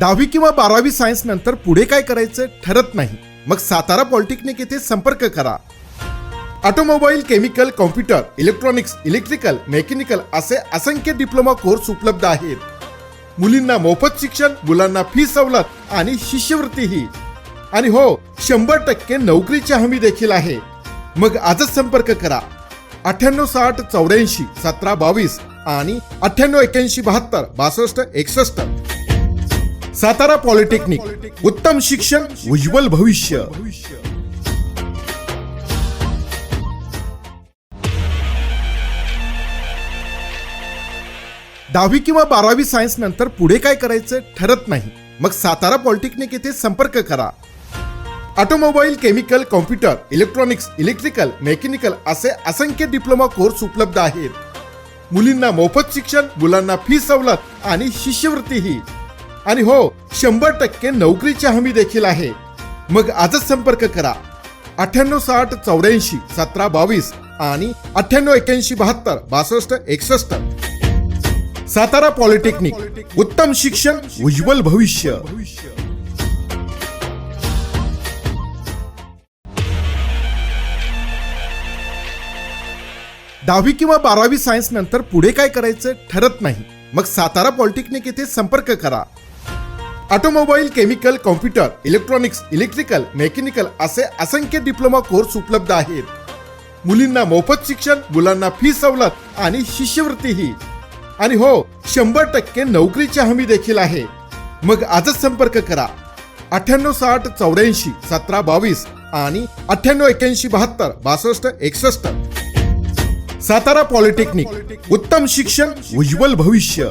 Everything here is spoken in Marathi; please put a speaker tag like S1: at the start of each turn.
S1: दहावी किंवा बारावी सायन्स नंतर पुढे काय करायचं ठरत नाही. मग सातारा पॉलिटेक्निक येथे संपर्क करा. Automobile chemical computer electronics electrical mechanical असे असंख्य डिप्लोमा कोर्स उपलब्ध आहेत. मुलींना मोफत शिक्षण मुलांना फी सवलत आणि शिष्यवृत्तीही. आणि हो शंभर टक्के नोकरीची हमी देखील आहे. मग आजच संपर्क करा. अठ्ठ्याण्णव साठ चौऱ्याऐंशी सतरा बावीस आणि अठ्ठ्याण्णव एक्याऐंशी बहात्तर बासष्ट एकसष्ट. सातारा पॉलिटेक्निक उत्तम शिक्षण उज्ज्वल भविष्य. दहावी किंवा बारावी सायन्स नंतर पुढे काय करायचं ठरत नाही. मग सातारा पॉलिटेक्निक येथे संपर्क करा. Automobile chemical computer electronics electrical mechanical असे असंख्य डिप्लोमा कोर्स उपलब्ध आहेत. मुलींना मोफत शिक्षण मुलांना फी सवलत आणि शिष्यवृत्तीही. आणि हो शंभर टक्के नोकरीची हमी देखील आहे. मग आजच संपर्क करा. अठ्ठ्याण्णव साठ चौऱ्याऐंशी सतरा बावीस आणि अठ्ठ्याण्णव एक्याऐंशी बहात्तर बासष्ट एकसष्ट. सातारा पॉलिटेक्निक उत्तम शिक्षण उज्ज्वल भविष्य. दहावी किंवा बारावी सायन्स नंतर पुढे काय करायचं ठरत नाही. मग सातारा पॉलिटेक्निक येथे संपर्क करा. Automobile chemical computer electronics electrical mechanical असे असंख्य डिप्लोमा कोर्स उपलब्ध आहेत. मुलींना मोफत शिक्षण मुलांना फी सवलत आणि शिष्यवृत्तीही. आणि हो शंभर टक्के नोकरीची हमी देखील आहे. मग आजच संपर्क करा. अठ्ठ्याण्णव साठ चौऱ्याऐंशी सतरा बावीस आणि अठ्ठ्याण्णव एक्याऐंशी बहात्तर बासष्ट एकसष्ट. सातारा पॉलिटेक्निक. उत्तम शिक्षण उज्ज्वल भविष्य.